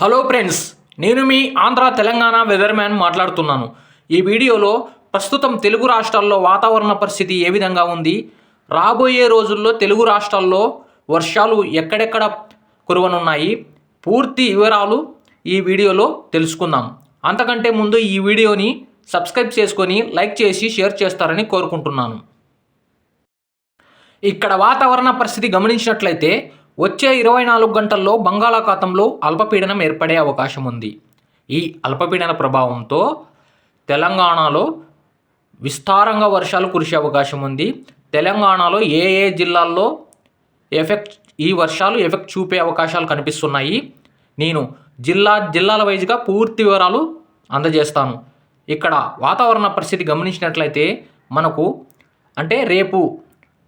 Hello friends నేను మీ Andhra Telangana weather man మాట్లాడుతున్నాను. ఈ వీడియోలో ప్రస్తుతం తెలుగు రాష్ట్రాల్లో వాతావరణ పరిస్థితి ఏ విధంగా ఉంది? రాబోయే రోజుల్లో తెలుగు రాష్ట్రాల్లో వర్షాలు ఎక్కడెక్కడ కురవనున్నాయి? పూర్తి వివరాలు ఈ వీడియోలో తెలుసుకుందాం. అంతకంటే ముందు ఈ వీడియోని సబ్స్క్రైబ్ చేసుకొని లైక్ చేసి షేర్ చేస్తారని కోరుకుంటున్నాను. ఇక్కడ వాతావరణ పరిస్థితి గమనించినట్లయితే వచ్చే ఇరవై నాలుగు గంటల్లో బంగాళాఖాతంలో అల్పపీడనం ఏర్పడే అవకాశం ఉంది. ఈ అల్పపీడన ప్రభావంతో తెలంగాణలో విస్తారంగా వర్షాలు కురిసే అవకాశం ఉంది. తెలంగాణలో ఏ ఏ జిల్లాల్లో ఎఫెక్ట్ ఈ వర్షాలు ఎఫెక్ట్ చూపే అవకాశాలు కనిపిస్తున్నాయి. నేను జిల్లా జిల్లాల వైజ్గా పూర్తి వివరాలు అందజేస్తాను. ఇక్కడ వాతావరణ పరిస్థితి గమనించినట్లయితే మనకు అంటే రేపు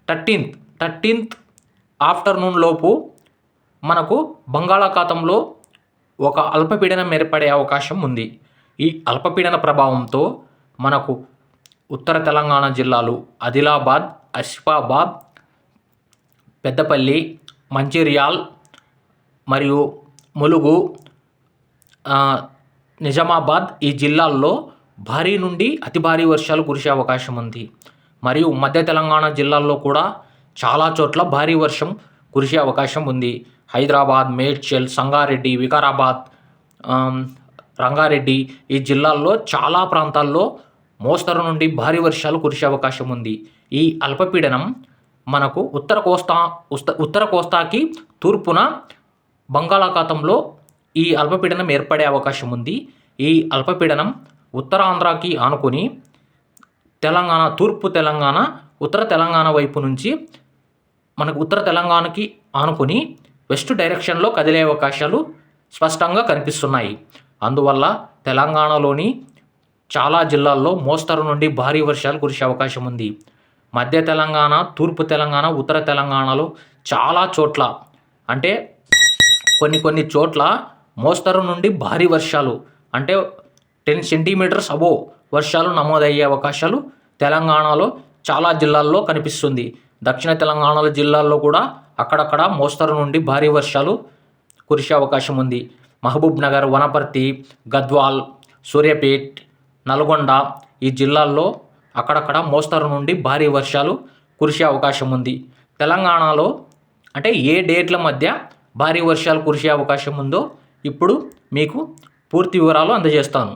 థర్టీన్త్ థర్టీన్త్ ఆఫ్టర్నూన్ లోపు మనకు బంగాళాఖాతంలో ఒక అల్పపీడనం ఏర్పడే అవకాశం ఉంది. ఈ అల్పపీడన ప్రభావంతో మనకు ఉత్తర తెలంగాణ జిల్లాలు ఆదిలాబాద్ ఆసిఫాబాద్ పెద్దపల్లి మంచిర్యాల్ మరియు ములుగు నిజామాబాద్ ఈ జిల్లాల్లో భారీ నుండి అతి భారీ వర్షాలు కురిసే అవకాశం ఉంది. మరియు మధ్య తెలంగాణ జిల్లాల్లో కూడా చాలా చోట్ల భారీ వర్షం కురిసే అవకాశం ఉంది. హైదరాబాద్ మేడ్చల్ సంగారెడ్డి వికారాబాద్ రంగారెడ్డి ఈ జిల్లాల్లో చాలా ప్రాంతాల్లో మోస్తరు నుండి భారీ వర్షాలు కురిసే అవకాశం ఉంది. ఈ అల్పపీడనం మనకు ఉత్తర కోస్తా ఉత్తర కోస్తాకి తూర్పున బంగాళాఖాతంలో ఈ అల్పపీడనం ఏర్పడే అవకాశం ఉంది. ఈ అల్పపీడనం ఉత్తరాంధ్రకి ఆనుకొని తెలంగాణ తూర్పు తెలంగాణ ఉత్తర తెలంగాణ వైపు నుంచి మనకు ఉత్తర తెలంగాణకి ఆనుకొని వెస్ట్ డైరెక్షన్లో కదిలే అవకాశాలు స్పష్టంగా కనిపిస్తున్నాయి. అందువల్ల తెలంగాణలోని చాలా జిల్లాల్లో మోస్తరు నుండి భారీ వర్షాలు కురిసే అవకాశం ఉంది. మధ్య తెలంగాణ తూర్పు తెలంగాణ ఉత్తర తెలంగాణలో చాలా చోట్ల అంటే కొన్ని కొన్ని చోట్ల మోస్తరు నుండి భారీ వర్షాలు అంటే టెన్ సెంటీమీటర్స్ అబో వర్షాలు నమోదయ్యే అవకాశాలు తెలంగాణలో చాలా జిల్లాల్లో కనిపిస్తుంది. దక్షిణ తెలంగాణలో జిల్లాల్లో కూడా అక్కడక్కడ మోస్తరు నుండి భారీ వర్షాలు కురిసే అవకాశం ఉంది. మహబూబ్ నగర్ వనపర్తి గద్వాల్ సూర్యాపేట్ నల్గొండ ఈ జిల్లాల్లో అక్కడక్కడ మోస్తరు నుండి భారీ వర్షాలు కురిసే అవకాశం ఉంది. తెలంగాణలో అంటే ఏ డేట్ల మధ్య భారీ వర్షాలు కురిసే అవకాశం ఉందో ఇప్పుడు మీకు పూర్తి వివరాలు అందజేస్తాను.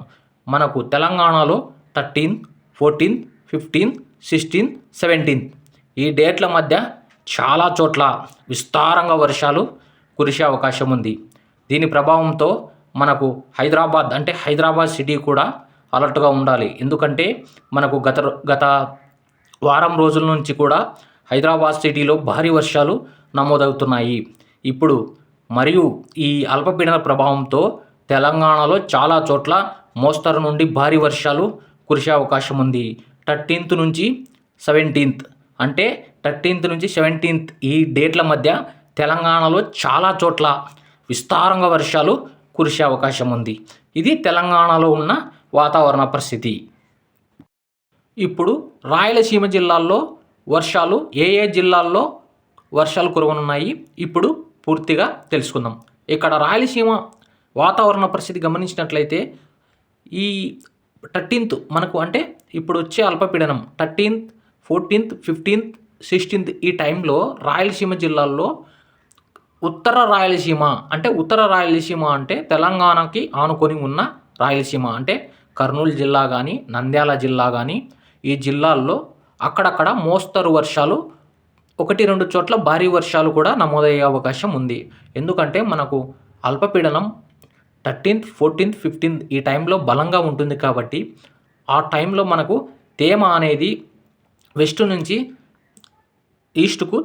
మనకు తెలంగాణలో thirteenth fourteenth fifteenth sixteenth seventeenth ఈ డేట్ల మధ్య చాలా చోట్ల విస్తారంగా వర్షాలు కురిసే అవకాశం ఉంది. దీని ప్రభావంతో మనకు హైదరాబాద్ అంటే హైదరాబాద్ సిటీ కూడా అలర్ట్గా ఉండాలి. ఎందుకంటే మనకు గత గత వారం రోజుల నుంచి కూడా హైదరాబాద్ సిటీలో భారీ వర్షాలు నమోదవుతున్నాయి. ఇప్పుడు మరియు ఈ అల్పపీడన ప్రభావంతో తెలంగాణలో చాలా చోట్ల మోస్తరు నుండి భారీ వర్షాలు కురిసే అవకాశం ఉంది. థర్టీన్త్ నుంచి సెవెంటీన్త్ అంటే థర్టీన్త్ నుంచి సెవెంటీన్త్ ఈ డేట్ల మధ్య తెలంగాణలో చాలా చోట్ల విస్తారంగా వర్షాలు కురిసే అవకాశం ఉంది. ఇది తెలంగాణలో ఉన్న వాతావరణ పరిస్థితి. ఇప్పుడు రాయలసీమ జిల్లాల్లో వర్షాలు ఏ ఏ జిల్లాల్లో వర్షాలు కురవనున్నాయి ఇప్పుడు పూర్తిగా తెలుసుకుందాం. ఇక్కడ రాయలసీమ వాతావరణ పరిస్థితి గమనించినట్లయితే ఈ థర్టీన్త్ మనకు అంటే ఇప్పుడు వచ్చే అల్పపీడనం థర్టీన్త్ ఫోర్టీన్త్ ఫిఫ్టీన్త్ సిక్స్టీన్త్ ఈ టైంలో రాయలసీమ జిల్లాల్లో ఉత్తర రాయలసీమ అంటే ఉత్తర రాయలసీమ అంటే తెలంగాణకి ఆనుకొని ఉన్న రాయలసీమ అంటే కర్నూలు జిల్లా కానీ నంద్యాల జిల్లా కానీ ఈ జిల్లాల్లో అక్కడక్కడ మోస్తరు వర్షాలు ఒకటి రెండు చోట్ల భారీ వర్షాలు కూడా నమోదయ్యే అవకాశం ఉంది. ఎందుకంటే మనకు అల్పపీడనం థర్టీన్త్ ఫోర్టీన్త్ ఫిఫ్టీన్త్ ఈ టైంలో బలంగా ఉంటుంది కాబట్టి ఆ టైంలో మనకు తేమ అనేది వెస్ట్ నుంచి ఈస్ట్కు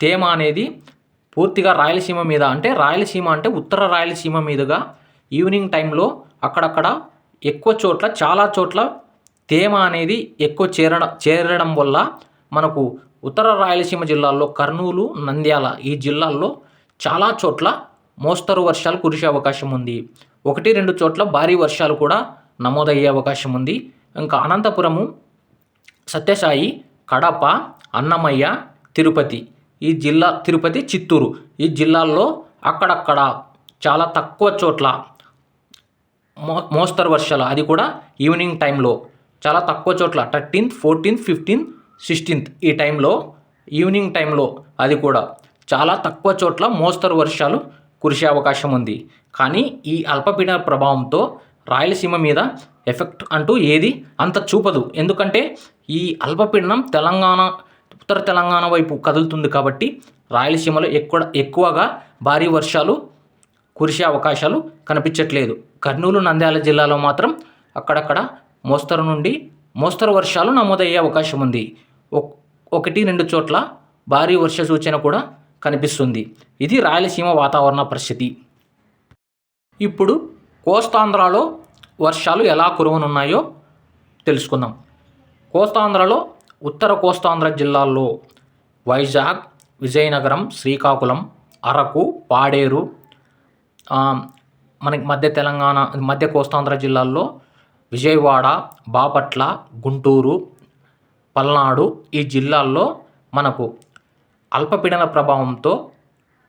తేమ అనేది పూర్తిగా రాయలసీమ మీద అంటే రాయలసీమ అంటే ఉత్తర రాయలసీమ మీదుగా ఈవినింగ్ టైంలో అక్కడక్కడ ఎక్కువ చోట్ల చాలా చోట్ల తేమ అనేది ఎక్కువ చేరడం చేరడం వల్ల మనకు ఉత్తర రాయలసీమ జిల్లాల్లో కర్నూలు నంద్యాల ఈ జిల్లాల్లో చాలా చోట్ల మోస్తరు వర్షాలు కురిసే అవకాశం ఉంది. ఒకటి రెండు చోట్ల భారీ వర్షాలు కూడా నమోదయ్యే అవకాశం ఉంది. ఇంకా అనంతపురము సత్యసాయి కడప అన్నమయ్య తిరుపతి. ఈ జిల్లా తిరుపతి చిత్తూరు. ఈ జిల్లాల్లో అక్కడక్కడ చాలా తక్కువ చోట్ల మో మోస్తరు వర్షాలు. అది కూడా ఈవినింగ్ టైంలో. చాలా తక్కువ చోట్ల థర్టీన్త్ ఫోర్టీన్త్ ఫిఫ్టీన్త్ సిక్స్టీన్త్ ఈ టైంలో ఈవినింగ్ టైంలో అది కూడా చాలా తక్కువ చోట్ల మోస్తరు వర్షాలు కురిసే అవకాశం ఉంది. కానీ ఈ అల్పపీడన ప్రభావంతో రాయలసీమ మీద ఎఫెక్ట్ అంటూ ఏది అంత చూపదు. ఎందుకంటే ఈ అల్పపీడనం తెలంగాణ ఉత్తర తెలంగాణ వైపు కదులుతుంది కాబట్టి రాయలసీమలో ఎక్కువ ఎక్కువగా భారీ వర్షాలు కురిసే అవకాశాలు కనిపించట్లేదు. కర్నూలు నంద్యాల జిల్లాలో మాత్రం అక్కడక్కడ మోస్తరు నుండి మోస్తరు వర్షాలు నమోదయ్యే అవకాశం ఉంది. ఒకటి రెండు చోట్ల భారీ వర్ష సూచన కూడా కనిపిస్తుంది. ఇది రాయలసీమ వాతావరణ పరిస్థితి. ఇప్పుడు కోస్తాంధ్రలో వర్షాలు ఎలా కురవనున్నాయో తెలుసుకుందాం. కోస్తాంధ్రలో ఉత్తర కోస్తాంధ్ర జిల్లాల్లో వైజాగ్ విజయనగరం శ్రీకాకుళం అరకు పాడేరు మనకి మధ్య తెలంగాణ మధ్య కోస్తాంధ్ర జిల్లాల్లో విజయవాడ బాపట్ల గుంటూరు పల్నాడు ఈ జిల్లాల్లో మనకు అల్పపీడన ప్రభావంతో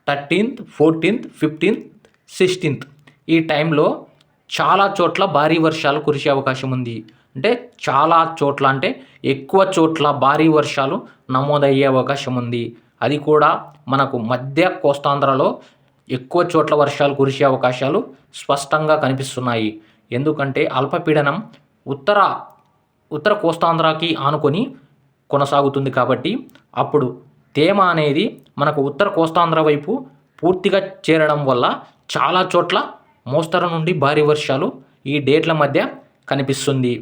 థర్టీన్త్ ఫోర్టీన్త్ ఫిఫ్టీన్త్ సిక్స్టీన్త్ ఈ టైంలో చాలా చోట్ల భారీ వర్షాలు కురిసే అవకాశం ఉంది. అంటే చాలా చోట్ల అంటే ఎక్కువ చోట్ల భారీ వర్షాలు నమోదయ్యే అవకాశం ఉంది. అది కూడా మనకు మధ్య కోస్తాంధ్రలో ఎక్కువ చోట్ల వర్షాలు కురిసే అవకాశాలు స్పష్టంగా కనిపిస్తున్నాయి. ఎందుకంటే అల్పపీడనం ఉత్తర ఉత్తర కోస్తాంధ్రకి ఆనుకొని కొనసాగుతుంది కాబట్టి అప్పుడు తేమ అనేది మనకు ఉత్తర కోస్తాంధ్ర వైపు పూర్తిగా చేరడం వల్ల చాలా చోట్ల మోస్తరు నుండి భారీ వర్షాలు ఈ డేట్ల మధ్య కనిపిస్తుంది.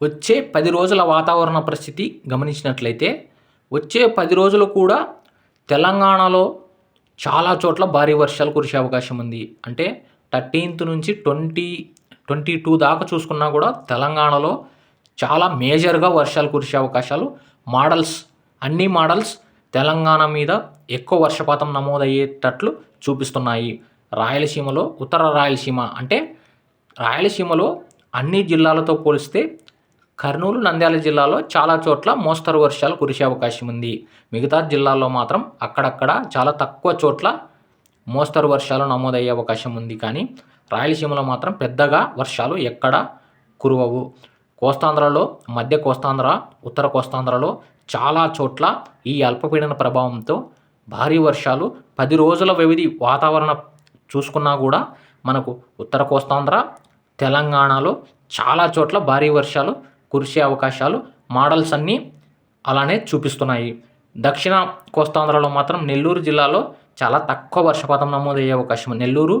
వచ్చే పది రోజుల వాతావరణ పరిస్థితి గమనించినట్లయితే వచ్చే పది రోజులు కూడా తెలంగాణలో చాలా చోట్ల భారీ వర్షాలు కురిసే అవకాశం ఉంది. అంటే థర్టీన్త్ నుంచి ట్వంటీ ట్వంటీ టూ దాకా చూసుకున్నా కూడా తెలంగాణలో చాలా మేజర్గా వర్షాలు కురిసే అవకాశాలు మోడల్స్ అన్ని మోడల్స్ తెలంగాణ మీద ఎక్కువ వర్షపాతం నమోదయ్యేటట్లు చూపిస్తున్నాయి. రాయలసీమలో ఉత్తర రాయలసీమ అంటే రాయలసీమలో అన్ని జిల్లాలతో పోలిస్తే కర్నూలు నంద్యాల జిల్లాలో చాలా చోట్ల మోస్తరు వర్షాలు కురిసే అవకాశం ఉంది. మిగతా జిల్లాల్లో మాత్రం అక్కడక్కడ చాలా తక్కువ చోట్ల మోస్తరు వర్షాలు నమోదయ్యే అవకాశం ఉంది. కానీ రాయలసీమలో మాత్రం పెద్దగా వర్షాలు ఎక్కడ కురవవు. కోస్తాంధ్రలో మధ్య కోస్తాంధ్ర ఉత్తర కోస్తాంధ్రలో చాలా చోట్ల ఈ అల్పపీడన ప్రభావంతో భారీ వర్షాలు పది రోజుల వ్యవధి వాతావరణ చూసుకున్నా కూడా మనకు ఉత్తర కోస్తాంధ్ర తెలంగాణలో చాలా చోట్ల భారీ వర్షాలు కురిసే అవకాశాలు మోడల్స్ అన్నీ అలానే చూపిస్తున్నాయి. దక్షిణ కోస్తాంధ్రలో మాత్రం నెల్లూరు జిల్లాలో చాలా తక్కువ వర్షపాతం నమోదయ్యే అవకాశం నెల్లూరు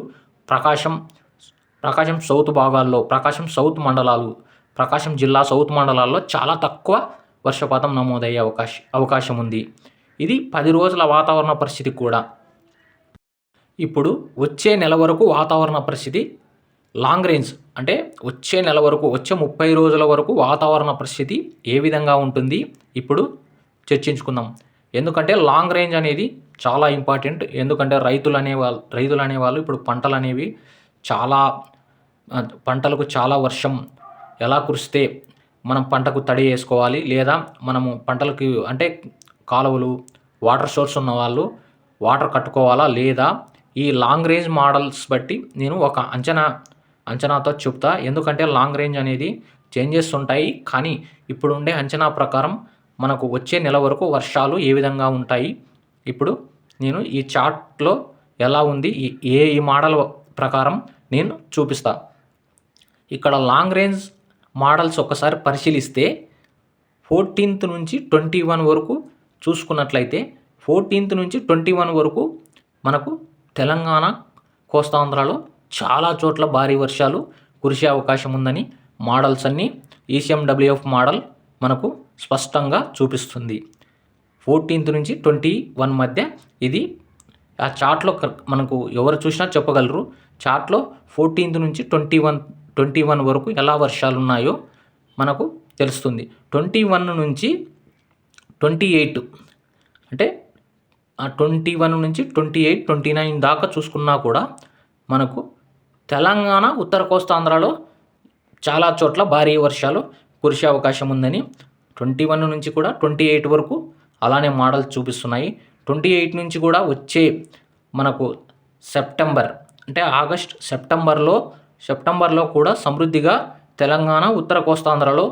ప్రకాశం ప్రకాశం సౌత్ భాగాల్లో ప్రకాశం సౌత్ మండలాలు ప్రకాశం జిల్లా సౌత్ మండలాల్లో చాలా తక్కువ వర్షపాతం నమోదయ్యే అవకాశం అవకాశం ఉంది. ఇది పది రోజుల వాతావరణ పరిస్థితి కూడా. ఇప్పుడు వచ్చే నెల వరకు వాతావరణ పరిస్థితి లాంగ్ రేంజ్ అంటే వచ్చే నెల వరకు వచ్చే ముప్పై రోజుల వరకు వాతావరణ పరిస్థితి ఏ విధంగా ఉంటుంది ఇప్పుడు చర్చించుకుందాం. ఎందుకంటే లాంగ్ రేంజ్ అనేది చాలా ఇంపార్టెంట్. ఎందుకంటే రైతులు అనేవాళ్ళు రైతులు అనేవాళ్ళు ఇప్పుడు పంటలు అనేవి చాలా పంటలకు చాలా వర్షం ఎలా కురిస్తే మనం పంటకు తడి వేసుకోవాలి లేదా మనము పంటలకు అంటే కాలువలు వాటర్ సోర్స్ ఉన్న వాళ్ళు వాటర్ కట్టుకోవాలా లేదా ఈ లాంగ్ రేంజ్ మోడల్స్ బట్టి నేను ఒక అంచనా అంచనాతో చెప్తా. ఎందుకంటే లాంగ్ రేంజ్ అనేది చేంజెస్ ఉంటాయి. కానీ ఇప్పుడు ఉండే అంచనా ప్రకారం మనకు వచ్చే నెల వరకు వర్షాలు ఏ విధంగా ఉంటాయి? ఇప్పుడు నేను ఈ చార్ట్లో ఎలా ఉంది? ఈ ఏ ఈ మోడల్ ప్రకారం నేను చూపిస్తా. ఇక్కడ లాంగ్ రేంజ్ మోడల్స్ ఒకసారి పరిశీలిస్తే ఫోర్టీన్త్ నుంచి ట్వంటీ వన్ వరకు చూసుకున్నట్లయితే ఫోర్టీన్త్ నుంచి ట్వంటీ వన్ వరకు మనకు తెలంగాణ కోస్తాంధ్రలో చాలా చోట్ల భారీ వర్షాలు కురిసే అవకాశం ఉందని మోడల్స్ అన్నీ ఈసీఎండబ్ల్యూఎఫ్ మోడల్ మనకు స్పష్టంగా చూపిస్తుంది. ఫోర్టీన్త్ నుంచి ట్వంటీ వన్ మధ్య ఇది ఆ చార్ట్లో మనకు ఎవరు చూసినా చెప్పగలరు. చార్ట్లో ఫోర్టీన్త్ నుంచి ట్వంటీ వన్ ట్వంటీ వన్ వరకు ఎలా వర్షాలు ఉన్నాయో మనకు తెలుస్తుంది. ట్వంటీ వన్ నుంచి ట్వంటీ ఎయిట్ అంటే ట్వంటీ వన్ నుంచి ట్వంటీ ఎయిట్ ట్వంటీ నైన్ దాకా చూసుకున్నా కూడా మనకు తెలంగాణ ఉత్తర కోస్తాంధ్రలో చాలా చోట్ల భారీ వర్షాలు కురిసే అవకాశం ఉందని ట్వంటీ వన్ నుంచి కూడా ట్వంటీ ఎయిట్ వరకు అలానే మోడల్స్ చూపిస్తున్నాయి. ట్వంటీ ఎయిట్ నుంచి కూడా వచ్చే మనకు సెప్టెంబర్ అంటే ఆగస్ట్ సెప్టెంబర్లో సెప్టెంబర్లో కూడా సమృద్ధిగా తెలంగాణ ఉత్తర కోస్తాంధ్రలో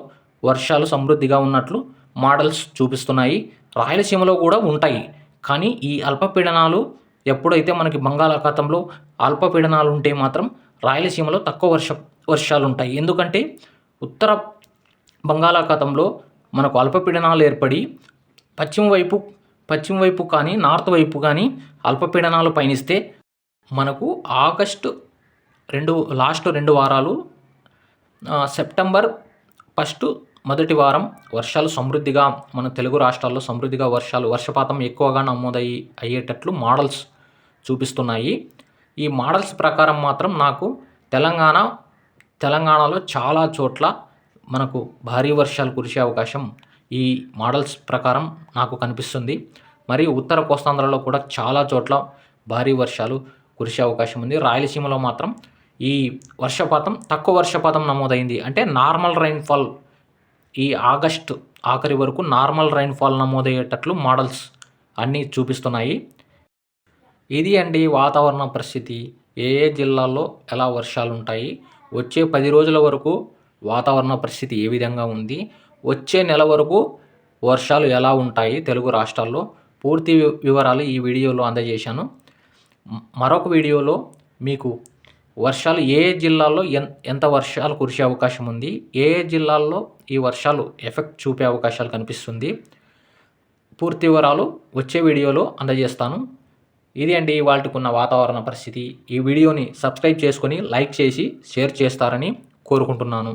వర్షాలు సమృద్ధిగా ఉన్నట్లు మోడల్స్ చూపిస్తున్నాయి. రాయలసీమలో కూడా ఉంటాయి. కానీ ఈ అల్పపీడనాలు ఎప్పుడైతే మనకి బంగాళాఖాతంలో అల్పపీడనాలు ఉంటే మాత్రం రాయలసీమలో తక్కువ వర్ష వర్షాలు ఉంటాయి ఎందుకంటే ఉత్తర బంగాళాఖాతంలో మనకు అల్పపీడనాలు ఏర్పడి పశ్చిమ వైపు పశ్చిమ వైపు కానీ నార్త్ వైపు కానీ అల్పపీడనాలు పయనిస్తే మనకు ఆగస్టు రెండు లాస్ట్ రెండు వారాలు సెప్టెంబర్ ఫస్ట్ మొదటి వారం వర్షాలు సమృద్ధిగా మన తెలుగు రాష్ట్రాల్లో సమృద్ధిగా వర్షాలు వర్షపాతం ఎక్కువగా నమోదయ్యి అయ్యేటట్లు మోడల్స్ చూపిస్తున్నాయి. ఈ మోడల్స్ ప్రకారం మాత్రం నాకు తెలంగాణ తెలంగాణలో చాలా చోట్ల మనకు భారీ వర్షాలు కురిసే అవకాశం ఈ మోడల్స్ ప్రకారం నాకు కనిపిస్తుంది. మరియు ఉత్తర కోస్తాంధ్రలో కూడా చాలా చోట్ల భారీ వర్షాలు కురిసే అవకాశం ఉంది. రాయలసీమలో మాత్రం ఈ వర్షపాతం తక్కువ వర్షపాతం నమోదైంది. అంటే నార్మల్ రైన్ఫాల్ ఈ ఆగస్ట్ ఆఖరి వరకు నార్మల్ రైన్ఫాల్ నమోదయ్యేటట్లు మోడల్స్ అన్నీ చూపిస్తున్నాయి. ఇది అండి వాతావరణ పరిస్థితి. ఏ ఏ జిల్లాల్లో ఎలా వర్షాలు ఉంటాయి వచ్చే పది రోజుల వరకు వాతావరణ పరిస్థితి ఏ విధంగా ఉంది? వచ్చే నెల వరకు వర్షాలు ఎలా ఉంటాయి? తెలుగు రాష్ట్రాల్లో పూర్తి వి- వివరాలు ఈ వీడియోలో అందజేశాను. మరొక వీడియోలో మీకు వర్షాలు ఏ జిల్లాల్లో ఎంత వర్షాలు కురిసే అవకాశం ఉంది? ఏ జిల్లాల్లో ఈ వర్షాలు ఎఫెక్ట్ చూపే అవకాశాలు కనిపిస్తుంది? పూర్తి వివరాలు వచ్చే వీడియోలో అందజేస్తాను. ఇది అండి వాటికున్న వాతావరణ పరిస్థితి. ఈ వీడియోని సబ్స్క్రైబ్ చేసుకొని లైక్ చేసి షేర్ చేస్తారని కోరుకుంటున్నాను.